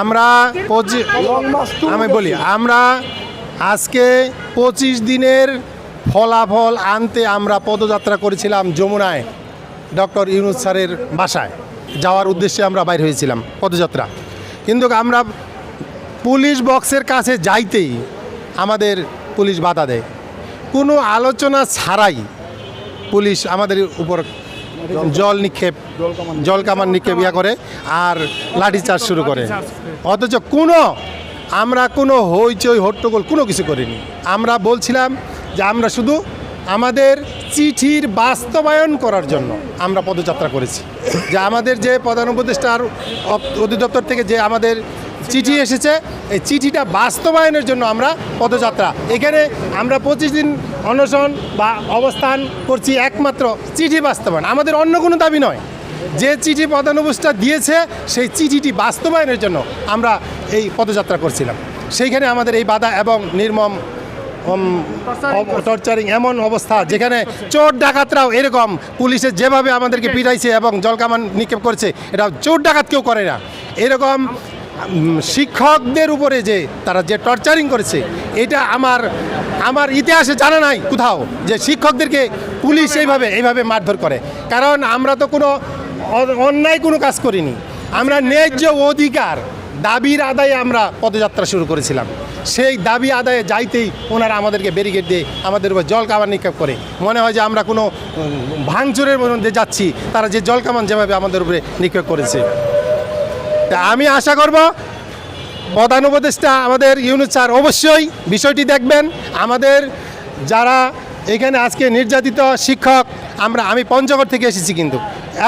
আমরা পঁচিশ। আমি বলি আমরা আজকে পঁচিশ দিনের ফলাফল আনতে আমরা পদযাত্রা করেছিলাম যমুনায় ডক্টর ইউনুস স্যারের বাসায়। যাওয়ার উদ্দেশ্যে আমরা বাইর হয়েছিলাম পদযাত্রা। কিন্তু আমরা পুলিশ বক্সের কাছে যাইতেই আমাদের পুলিশ বাধা দেয়। কোনো আলোচনা ছাড়াই পুলিশ আমাদের উপর জল নিক্ষেপ, জল কামান নিক্ষেপ ইয়া করে আর লাঠিচার্জ শুরু করে। অথচ কোনো, আমরা কোনো হইচই, হট্টগোল কোনো কিছু করিনি। আমরা বলছিলাম যে আমরা শুধু আমাদের চিঠির বাস্তবায়ন করার জন্য আমরা পদযাত্রা করেছি। যে আমাদের যে প্রধান উপদেষ্টার অধিদপ্তর থেকে যে আমাদের চিঠি এসেছে। এই চিঠিটা বাস্তবায়নের জন্য আমরা পদযাত্রা। এখানে আমরা পঁচিশ দিন অনশন বা অবস্থান করছি একমাত্র চিঠি বাস্তবায়ন। আমাদের অন্য কোনো দাবি নয়। যে চিঠি প্রধান দিয়েছে সেই চিঠিটি বাস্তবায়নের জন্য আমরা এই পদযাত্রা করছিলাম। সেইখানে আমাদের এই বাধা এবং নির্মম টর্চারিং এমন অবস্থা যেখানে চোর ডাকাতরাও এরকম পুলিশের যেভাবে আমাদেরকে পিটাইছে এবং জলকামান নিক্ষেপ করছে এটা চোর ডাকাত কেউ করে না। এরকম শিক্ষকদের উপরে যে তারা যে টর্চারিং করেছে, এটা আমার আমার ইতিহাসে জানা নাই কোথাও যে শিক্ষকদেরকে পুলিশ এইভাবে এইভাবে মারধর করে। কারণ আমরা তো কোনো অন্যায় কোনো কাজ করিনি। আমরা ন্যায্য অধিকার, দাবির আদায়ে আমরা পদযাত্রা শুরু করেছিলাম। সেই দাবি আদায়ে যাইতেই ওনারা আমাদেরকে ব্যারিকেড দিয়ে আমাদের উপর জল কামান নিক্ষেপ করে। মনে হয় যে আমরা কোনো ভাঙচুরের মধ্যে যাচ্ছি, তারা যে জল কামান যেভাবে আমাদের উপরে নিক্ষেপ করেছে। তা আমি আশা করব প্রধান উপদেষ্টা আমাদের ইউনুস স্যার অবশ্যই বিষয়টি দেখবেন। আমাদের যারা এখানে আজকে নির্যাতিত শিক্ষক, আমরা, আমি পঞ্চগড় থেকে এসেছি কিন্তু।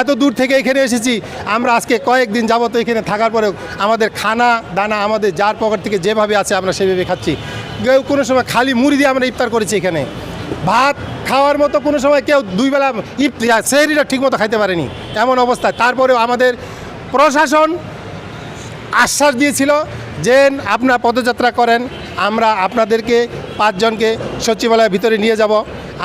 এত দূর থেকে এখানে এসেছি, আমরা আজকে কয়েকদিন যাবত এখানে থাকার পরেও আমাদের খানা, দানা আমাদের যার পকেট থেকে যেভাবে আছে আমরা সেভাবে খাচ্ছি। কেউ কোনো সময় খালি মুড়ি দিয়ে আমরা ইফতার করেছি এখানে। ভাত খাওয়ার মতো কোনো সময় কেউ দুইবেলা ইফতার সেহরিটা ঠিকমতো খাইতে পারেনি। এমন অবস্থা। তারপরেও আমাদের প্রশাসন আশ্বাস দিয়েছিল যে আপনারা পদযাত্রা করেন, আমরা আপনাদেরকে পাঁচজনকে সচিবালয়ের ভিতরে নিয়ে যাব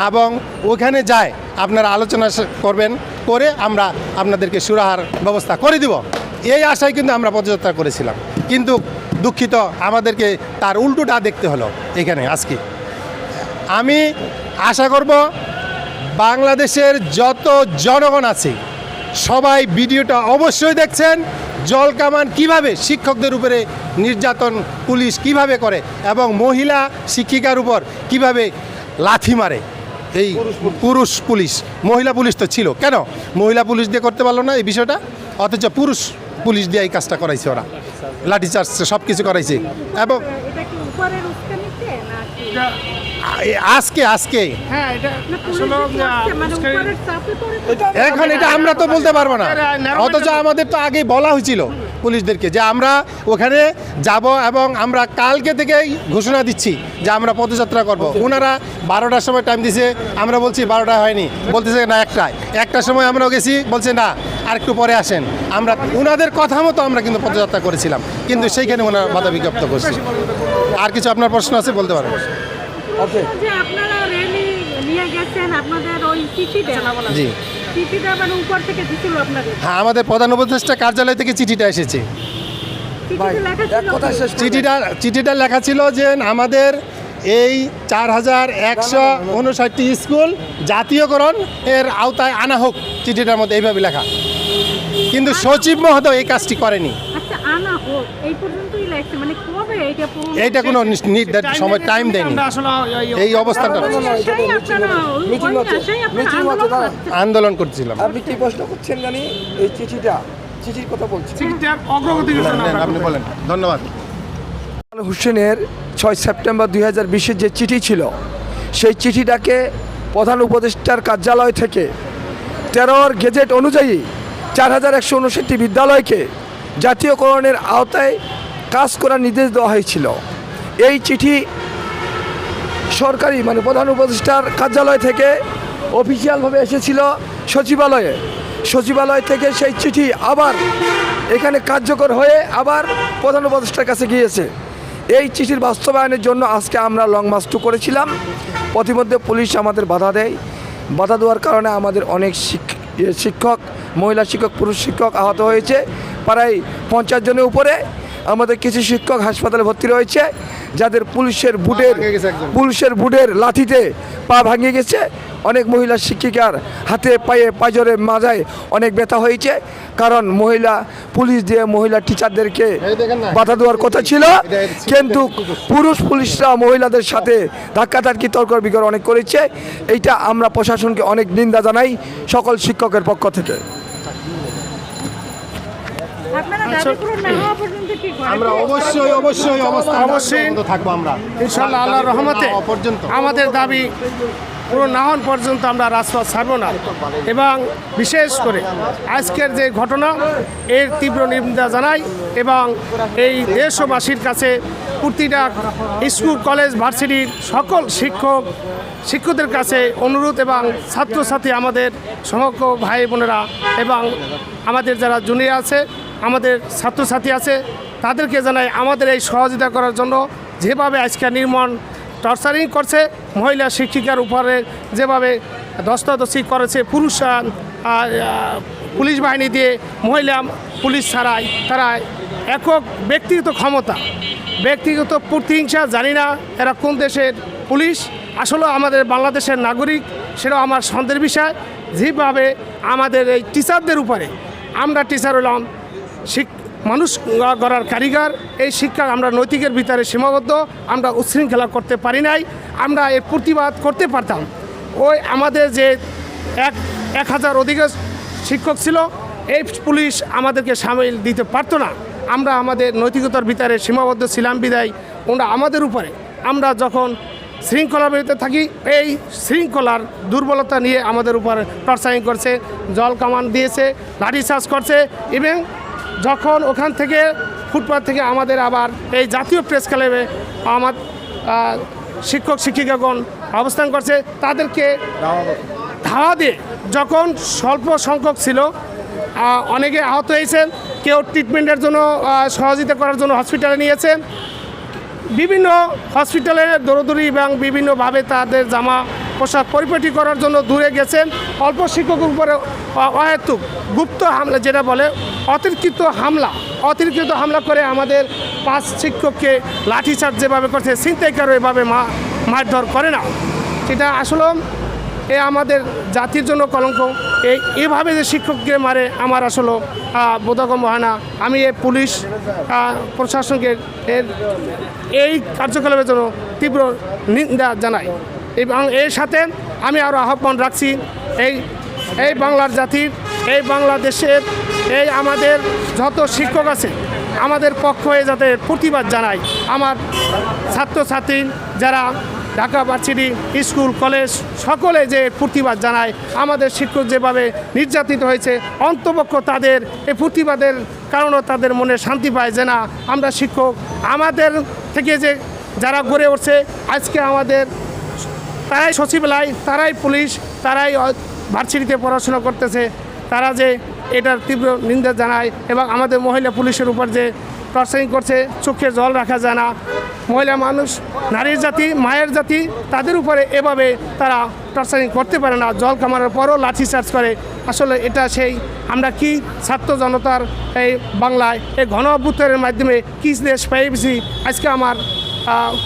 এবং ওখানে যায় আপনারা আলোচনা করবেন, করে আমরা আপনাদেরকে সুরাহার ব্যবস্থা করে দিব। এই আশায় কিন্তু আমরা পদযাত্রা করেছিলাম। কিন্তু দুঃখিত, আমাদেরকে তার উল্টোটা দেখতে হলো এখানে আজকে। আমি আশা করব বাংলাদেশের যত জনগণ আছে, সবাই ভিডিওটা অবশ্যই দেখছেন। জল কামান কীভাবে শিক্ষকদের উপরে নির্যাতন পুলিশ কীভাবে করে এবং মহিলা শিক্ষিকার উপর কীভাবে লাথি মারে? এই পুরুষ পুলিশ। মহিলা পুলিশ তো ছিল। কেন? মহিলা পুলিশ দিয়ে করতে পারল না এই বিষয়টা? অথচ পুরুষ পুলিশ দিয়ে এই কাজটা করাইছে ওরা। লাঠিচার্জ সব কিছু করাইছে। এবং আজকে আজকে। হ্যাঁ মানে এখন এটা আমরা তো বলতে পারব না। অথচ আমাদের তো আগেই বলা হয়েছিল পুলিশদেরকে যে আমরা ওখানে যাব এবং আমরা কালকে থেকেই ঘোষণা দিচ্ছি যে আমরা পদযাত্রা করব। ওনারা বারোটার সময় টাইম দিছে আমরা বলছি বারোটা হয়নি। বলতেছে না একটায়। একটার সময় আমরাও গেছি বলছে না আর একটু পরে আসেন। আমরা ওনাদের কথা মতো আমরা কিন্তু পদযাত্রা করেছিলাম। কিন্তু সেইখানে ওনারা বাধা বিজ্ঞপ্ত করছে। আর কিছু আপনার প্রশ্ন আছে বলতে পারেন। যে আপনারা র্যালি নিয়ে গেছেন আপনাদের ওই চিঠিটা জি। চিঠিটা মানে উপর থেকে দিছিল আপনাদের? হ্যাঁ আমাদের প্রধান উপদেষ্টা কার্যালয় থেকে চিঠিটা এসেছে? চিঠিটা চিঠিটা লেখা ছিল যে আমাদের এই চার হাজার একশো উনষাটটি স্কুল জাতীয়করণ এর আওতায় আনা হোক চিঠিটার মধ্যে এইভাবে লেখা। কিন্তু সচিব মহোদয় এই কাজটি করেনি। এই পর্যন্তই লেখছে মানে কবে এইটা এইটা কোনো নির্ধারিত সময় টাইম দেয়নি। এই হচ্ছে, আন্দোলন। করছিলাম। আপনি কি প্রশ্ন করছেন জানি? এই চিঠিটা চিঠির কথা বলছি চিঠিটার অগ্রগতি আপনি বলেন। ধন্যবাদ। হোসেনের ছয় সেপ্টেম্বর দুই হাজার বিশের যে চিঠি ছিল সেই চিঠিটাকে প্রধান উপদেষ্টার কার্যালয় থেকে তেরোর গেজেট অনুযায়ী চার হাজার একশো উনষাটটি বিদ্যালয়কে জাতীয়করণের আওতায় কাজ করার নির্দেশ দেওয়া হয়েছিল। এই চিঠি সরকারি মানে প্রধান উপদেষ্টার কার্যালয় থেকে অফিসিয়ালভাবে এসেছিল সচিবালয়ে। সচিবালয় থেকে সেই চিঠি আবার এখানে কার্যকর হয়ে আবার প্রধান উপদেষ্টার কাছে গিয়েছে। এই চিঠির বাস্তবায়নের জন্য আজকে আমরা লং মার্চ টু করেছিলাম। প্রতিমধ্যে পুলিশ আমাদের বাধা দেয়। বাধা দেওয়ার কারণে আমাদের অনেক শিক- শিক্ষক, মহিলা শিক্ষক, পুরুষ শিক্ষক আহত হয়েছে। প্রায় পঞ্চাশ জনের উপরে আমাদের কিছু শিক্ষক হাসপাতালে ভর্তি রয়েছে যাদের পুলিশের বুটের। পুলিশের বুটের লাঠিতে পা ভাঙে গেছে। অনেক মহিলা শিক্ষিকার হাতে পায়ে পাজরে মাজায় অনেক ব্যথা হয়েছে। কারণ মহিলা পুলিশ দিয়ে মহিলা টিচারদেরকে। বাধা দেওয়ার কথা ছিল। কিন্তু পুরুষ পুলিশরা মহিলাদের সাথে ধাক্কাধাক্কি তর্ক বিকর অনেক করেছে। এইটা আমরা প্রশাসনকে অনেক নিন্দা জানাই সকল শিক্ষকের পক্ষ থেকে। আমরা অবশ্যই অবশ্যই অবস্থান অবশ্যই। থাকব আমরা। ইনশাল্লাহ রহমতে পর্যন্ত। আমাদের দাবি পুরো না হন পর্যন্ত আমরা রাজপথ ছাড়ব না। এবং বিশেষ করে আজকের যে ঘটনা এর তীব্র নিন্দা জানাই এবং এই দেশবাসীর কাছে প্রতিটা স্কুল কলেজ ভার্সিটির সকল শিক্ষক শিক্ষকদের কাছে অনুরোধ এবং ছাত্রছাত্রী আমাদের সমগ্র ভাই বোনেরা এবং আমাদের যারা জুনিয়র আছে আমাদের ছাত্রছাত্রী আছে, তাদেরকে জানাই আমাদের এই সহযোগিতা করার জন্য যেভাবে আজকে নির্মাণ, টর্চারিং করছে, মহিলা শিক্ষিকার উপরে যেভাবে দস্তাদস্তি করেছে, পুরুষ পুলিশ বাহিনী দিয়ে মহিলা, পুলিশ ছাড়াই তারা একক ব্যক্তিগত ক্ষমতা, ব্যক্তিগত প্রতিহিংসা জানি না এরা কোন দেশের পুলিশ আসলে আমাদের বাংলাদেশের নাগরিক, সেটাও আমার সন্দেহের বিষয়। যেভাবে আমাদের এই টিচারদের উপরে আমরা টিচার হলাম মানুষ গড়ার কারিগর। এই শিক্ষা আমরা নৈতিকের ভিতরে সীমাবদ্ধ। আমরা উচ্ছৃঙ্খলা করতে পারি নাই। আমরা এর প্রতিবাদ করতে পারতাম। ওই আমাদের যে এক এক হাজার অধিক শিক্ষক ছিল, এই পুলিশ আমাদেরকে সামিল দিতে পারতো না। আমরা আমাদের নৈতিকতার ভিতরে সীমাবদ্ধ ছিলাম বিদায়। ওরা আমাদের উপরে। আমরা যখন শৃঙ্খলার বিরুদ্ধে থাকি, এই শৃঙ্খলার দুর্বলতা নিয়ে আমাদের উপর টর্চারিং করছে, জল কামান দিয়েছে লাঠিচার্জ করছে, এবং যখন ওখান থেকে ফুটপাথ থেকে আমাদের আবার এই জাতীয় প্রেস ক্লাবে আমার শিক্ষক, শিক্ষিকাগণ অবস্থান করছে, তাদেরকে ধাওয়া দিয়ে যখন স্বল্প সংখ্যক ছিল অনেকে আহত হয়েছেন, কেউ ট্রিটমেন্টের জন্য সহযোগিতা করার জন্য হসপিটালে নিয়েছেন। বিভিন্ন হসপিটালে দৌড়দৌড়ি এবং বিভিন্নভাবে তাদের জামা পোশাক পরিপাটি করার জন্য দূরে গেছেন। অল্প শিক্ষকের উপরে অহেতুক গুপ্ত হামলা যেটা বলে অতিরিক্ত হামলা অতিরিক্ত হামলা করে আমাদের পাঁচ শিক্ষককে লাঠিচার্জ যেভাবে করছে ছিনতাইকারও এভাবে মা মারধর করে না। সেটা আসলে এ আমাদের জাতির জন্য কলঙ্ক। এই এভাবে যে শিক্ষককে মারে আমার আসলে আহ, বোধগম্য হয় না। আমি এ পুলিশ প্রশাসনকে এর এই কার্যকলাপের জন্য তীব্র নিন্দা জানাই। এবং এর সাথে আমি আরও আহ্বান রাখছি, এই এই বাংলার জাতির, এই বাংলাদেশের, এই আমাদের যত শিক্ষক আছে, আমাদের পক্ষ হয়ে যাতে প্রতিবাদ জানায় আমার ছাত্রছাত্রী যারা ঢাকা ভার্সিটি, স্কুল, কলেজ সকলে যে প্রতিবাদ জানায়, আমাদের শিক্ষক যেভাবে নির্যাতিত হয়েছে, অন্তপক্ষ তাদের এই প্রতিবাদের কারণে তাদের মনে শান্তি পায় যে না, আমরা শিক্ষক। আমাদের থেকে যে যারা গড়ে উঠছে, আজকে আমাদের তারাই সচিবালয়, তারাই পুলিশ, তারাই ভার্সিটিতে পড়াশোনা করতেছে। তারা যে এটার তীব্র নিন্দা জানায় এবং আমাদের মহিলা পুলিশের উপর যে টর্চারিং করছে, চোখে জল রাখা যায় না। মহিলা মানুষ, নারীর জাতি, মায়ের জাতি, তাদের উপরে এভাবে তারা টর্চারিং করতে পারে না। জল কামানোর পরও লাঠি চার্জ করে। আসলে এটা সেই, আমরা কি ছাত্র জনতার এই বাংলায়, এই ঘন অভ্যুত্থানের মাধ্যমে কি দেশ পেয়েছি, আজকে আমার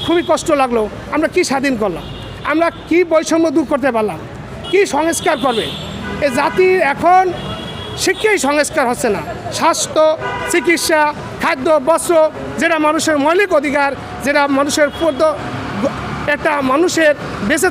খুবই কষ্ট লাগল। আমরা কি স্বাধীন করলাম? আমরা কি বৈষম্য দূর করতে পারলাম? কি সংস্কার করবে? এ জাতির এখন শিক্ষাই সংস্কার হচ্ছে না। স্বাস্থ্য, চিকিৎসা, খাদ্য, বস্ত্র, যেটা মানুষের মৌলিক অধিকার, যেটা মানুষের একটা মানুষের বেঁচে